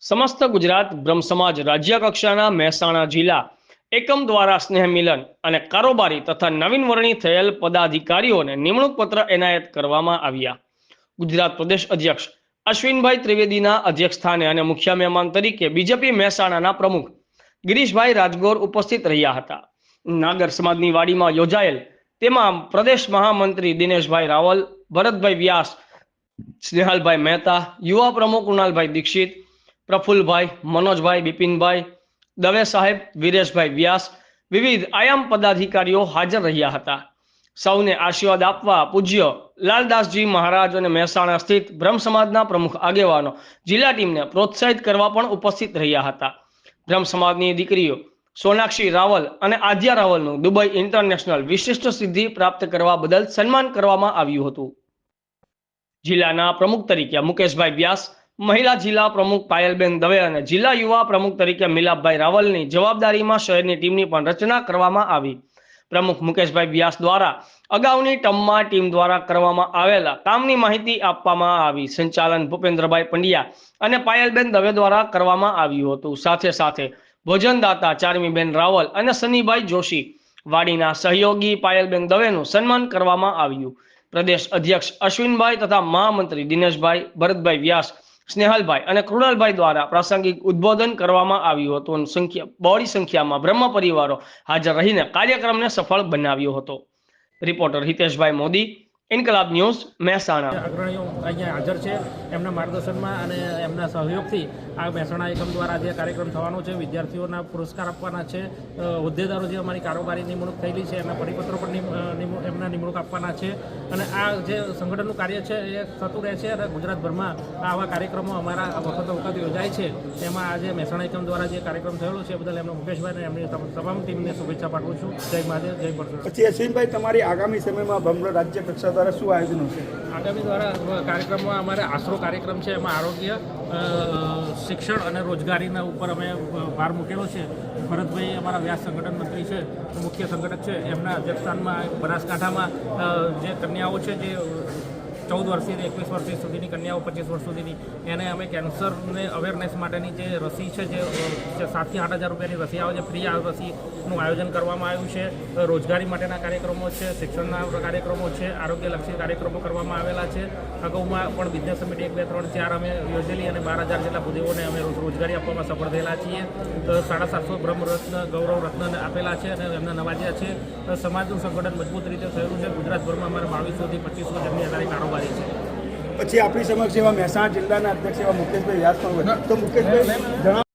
સમસ્ત ગુજરાત બ્રહ્મ સમાજ રાજ્ય કક્ષાના મહેસાણા જિલ્લા એકમ દ્વારા સ્નેહ મિલન અને કારોબારી તથા નવીન વરણી થયેલ પદાધિકારીઓને નિમણૂક પત્ર એનાયત કરવામાં આવ્યા. ગુજરાત પ્રદેશ અધ્યક્ષ અશ્વિનભાઈ ત્રિવેદીના અધ્યક્ષસ્થાને અને મુખ્ય મહેમાન તરીકે બીજેપી મહેસાણાના પ્રમુખ ગિરીશભાઈ રાજગોર ઉપસ્થિત રહ્યા હતા. નાગર સમાજની વાડીમાં યોજાયેલ તેમાં પ્રદેશ મહામંત્રી દિનેશભાઈ રાવલ, ભરતભાઈ વ્યાસ, સ્નેહાલભાઈ મહેતા, યુવા પ્રમુખ કૃણાલભાઈ દીક્ષિત પ્રફુલભાઈ, મનોજભાઈ, બિપિનભાઈ, દવે સાહેબ, વિરેશભાઈ વ્યાસ, વિવિધ આયામ પદાધિકારીઓ હાજર રહ્યા હતા. સૌને આશીર્વાદ આપવા પૂજ્ય લાલદાસજી મહારાજ અને મહેસાણા સ્થિત બ્રહ્મ સમાજના પ્રમુખ આગેવાનો જિલ્લા ટીમને પ્રોત્સાહિત કરવા પણ ઉપસ્થિત રહ્યા હતા. બ્રહ્મ સમાજની દીકરીઓ સોનાક્ષી રાવલ અને આદ્યા રાવલનું દુબઈ ઇન્ટરનેશનલ વિશિષ્ટ સિદ્ધિ પ્રાપ્ત કરવા બદલ સન્માન કરવામાં આવ્યું હતું. જિલ્લાના પ્રમુખ તરીકે મુકેશભાઈ વ્યાસ મહિલા જિલ્લા પ્રમુખ પાયલબેન દવે અને જિલ્લા યુવા પ્રમુખ તરીકે મિલાપભાઈ રાવલની જવાબદારીમાં શહેરની ટીમની પણ રચના કરવામાં આવી. પ્રમુખ મુકેશભાઈ વ્યાસ દ્વારા અગાઉની ટર્મમાં ટીમ દ્વારા કરવામાં આવેલા કામની માહિતી આપવામાં આવી. સંચાલન ભૂપેન્દ્રભાઈ પંડ્યા અને પાયલબેન દવે દ્વારા કરવામાં આવ્યું હતું. સાથે સાથે ભોજનદાતા ચારમીબેન રાવલ અને સનીભાઈ જોશી વાડીના સહયોગી પાયલબેન દવેનું સન્માન કરવામાં આવ્યું. પ્રદેશ અધ્યક્ષ અશ્વિનભાઈ તથા મહામંત્રી દિનેશભાઈ ભરતભાઈ વ્યાસ સ્નેહલભાઈ અને કૃણાલભાઈ દ્વારા પ્રાસંગિક ઉદ્બોધન કરવામાં આવ્યું હતું અને સંખ્યા બહોળી સંખ્યામાં બ્રહ્મ પરિવારો હાજર રહીને કાર્યક્રમને સફળ બનાવ્યો હતો. Reporter Hiteshbhai Modi, Inquilab news Mehsana. અગ્રણીઓ અહીંયા હાજર છે એમના માર્ગદર્શનમાં અને એમના સહયોગથી આ મહેસાણા એકમ દ્વારા જે કાર્યક્રમ થવાનો છે વિદ્યાર્થીઓના પુરસ્કાર આપવાના છે હોદ્દેદારો જે અમારી કારોબારી નિમણૂક થયેલી છે એના પરિપત્રો પણ એમના નિમણૂક આપવાના છે. અને આ જે સંગઠનનું કાર્ય છે એ થતું રહે છે અને ગુજરાતભરમાં આવા કાર્યક્રમો અમારા વખત વખત યોજાય છે. તેમાં આજે મહેસાણા એકમ દ્વારા જે કાર્યક્રમ થયેલો છે એ બદલ એમનો મુકેશભાઈ અને એમની તમામ ટીમને શુભેચ્છા પાઠવું છું. જય મહાદેવ જય પરશુરામ પછી અશ્વિનભાઈ તમારી આગામી સમયમાં ભમરો રાજ્ય કક્ષા દ્વારા શું આયોજનો છે? આગામી દ્વારા કાર્યક્રમમાં અમારે આશરો કાર્યક્રમ છે એમાં આરોગ્ય શિક્ષણ અને રોજગારીના ઉપર અમે ભાર મૂકેલો છે. ભરતભાઈ અમારા વ્યાસ સંગઠન મંત્રી છે, મુખ્ય સંગઠક છે. એમના અધ્યક્ષસ્થાનમાં બનાસકાંઠામાં જે કન્યાઓ છે, જે ચૌદ વર્ષથી એકવીસ વર્ષ સુધીની કન્યાઓ પચીસ વર્ષ સુધીની, એને અમે કેન્સરને અવેરનેસ માટેની જે રસી છે, જે સાતથી આઠ હજાર રૂપિયાની રસી આવે છે ફ્રી રસીનું આયોજન કરવામાં આવ્યું છે. રોજગારી માટેના કાર્યક્રમો છે, શિક્ષણના કાર્યક્રમો છે, આરોગ્યલક્ષી કાર્યક્રમો કરવામાં આવેલા છે. અગાઉમાં પણ બિઝનેસ સમિટ એક, બે, ત્રણ, ચાર અમે યોજેલી અને બાર હજાર જેટલા ભૂદેવોને અમે રોજગારી આપવામાં સફળ થયેલા છીએ. તો સાડા સાતસો બ્રહ્મરત્ન ગૌરવ રત્ન આપેલા છે અને એમને નવાજ્યા છે. સમાજનું સંગઠન મજબૂત રીતે થયેલું છે. ગુજરાતભરમાં અમારે બાવીસોથી પચીસો જેટલી આધારે કારોબારી છે. પછી આપણી સમક્ષ એવા મહેસાણા જિલ્લાના અધ્યક્ષ એવા મુકેશભાઈ વ્યાસ પણ તો મુકેશભાઈ, જણાવો.